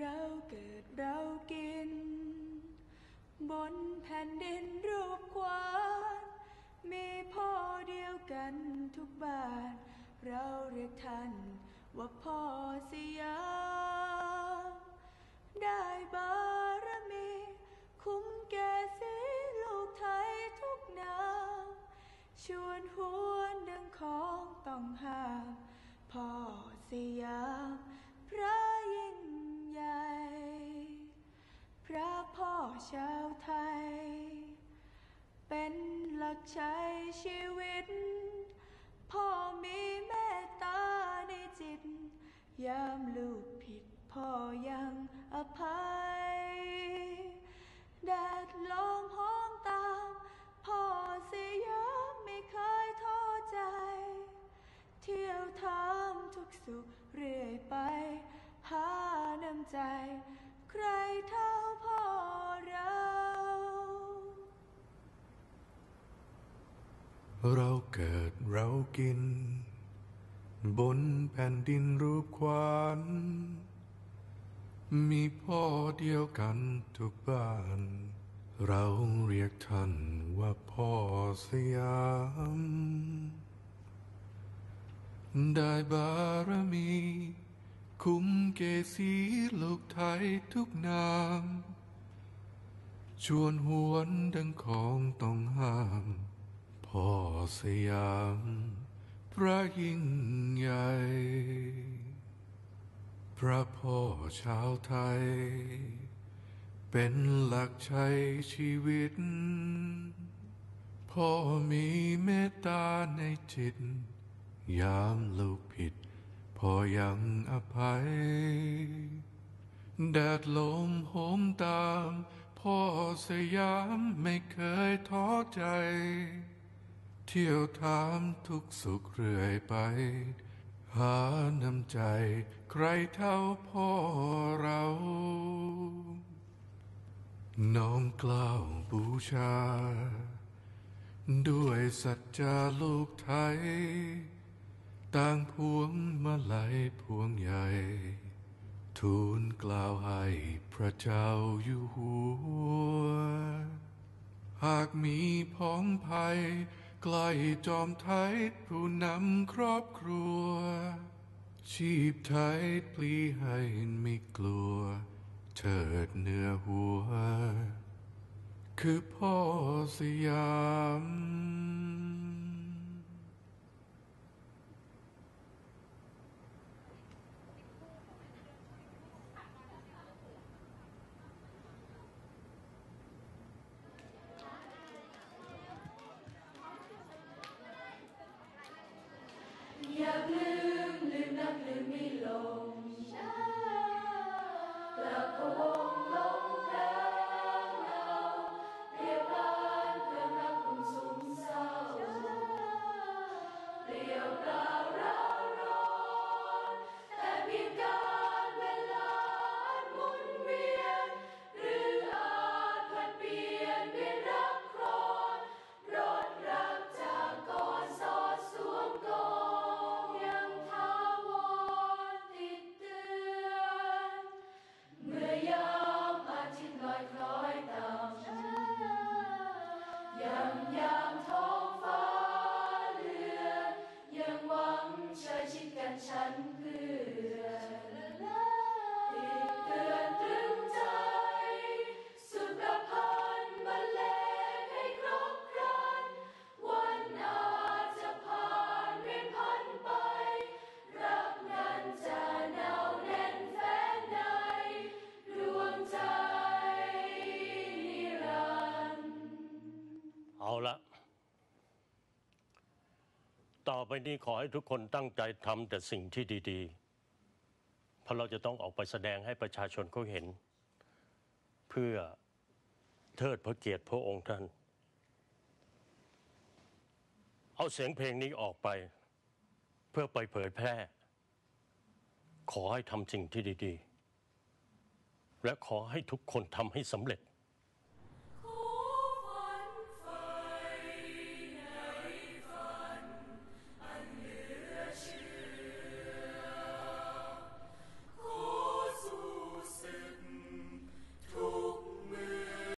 เราเกิดเรากิน บนแผ่นดินรูปควานมีพ่อเดียวกันทุกบ้าน เราเรียกท่านว่าพ่อสยามได้บารมี คุ้มแก่สีลูกไทยทุกนามชวนหวนดังของต้องห้ามพ่อสยามพระ พระพ่อชาวไทย เป็นหลักชัยชีวิต พ่อมีเมตตาในจิต ยามลูกผิดพ่อยังอภัยแดดลมห้อ เราเกิดเรากิน บนแผ่นดินรูปควาน มีพ่อเดียวกันทุกบ้าน เราเรียกท่านว่าพ่อสยาม ได้บารมี คุ้มเกษีลูกไทยทุกนาม ชวนหวนดังของต้องห้าม พ่อสยามพระยิ่งใหญ่ พระพ่อชาวไทย เป็นหลักชัยชีวิต พ่อมีเมตตาในจิต ยามลูกผิด พ่อยังอภัย แดดลมโหมตาม พ่อสยามไม่เคยท้อใจ เที่ยวถามทุกสุขเรื่อยไป หาน้ำใจใครเท่าพ่อเรา น้อมกล้าวบูชา ด้วยสัจจาลูกไทย ต่างพวงมาลัยพวงใหญ่ ทูลกล่าวให้พระเจ้าอยู่หัว หากมีพ้องภัย ใกล้จอมไทยผู้นำครอบครัว ชีพไทยปลีให้ไม่กลัว เถิดเนื้อหัว คือพ่อสยาม อ ต่อไปนี้ขอให้ทุกคนตั้งใจทำแต่สิ่งที่ดีๆ เพราะเราจะต้องออกไปแสดงให้ประชาชนเขาเห็น เพื่อเทิดพระเกียรติพระองค์ท่าน เอาเสียงเพลงนี้ออกไป เพื่อไปเผยแพร่ ขอให้ทำสิ่งที่ดี ๆ และขอให้ทุกคนทำให้สำเร็จ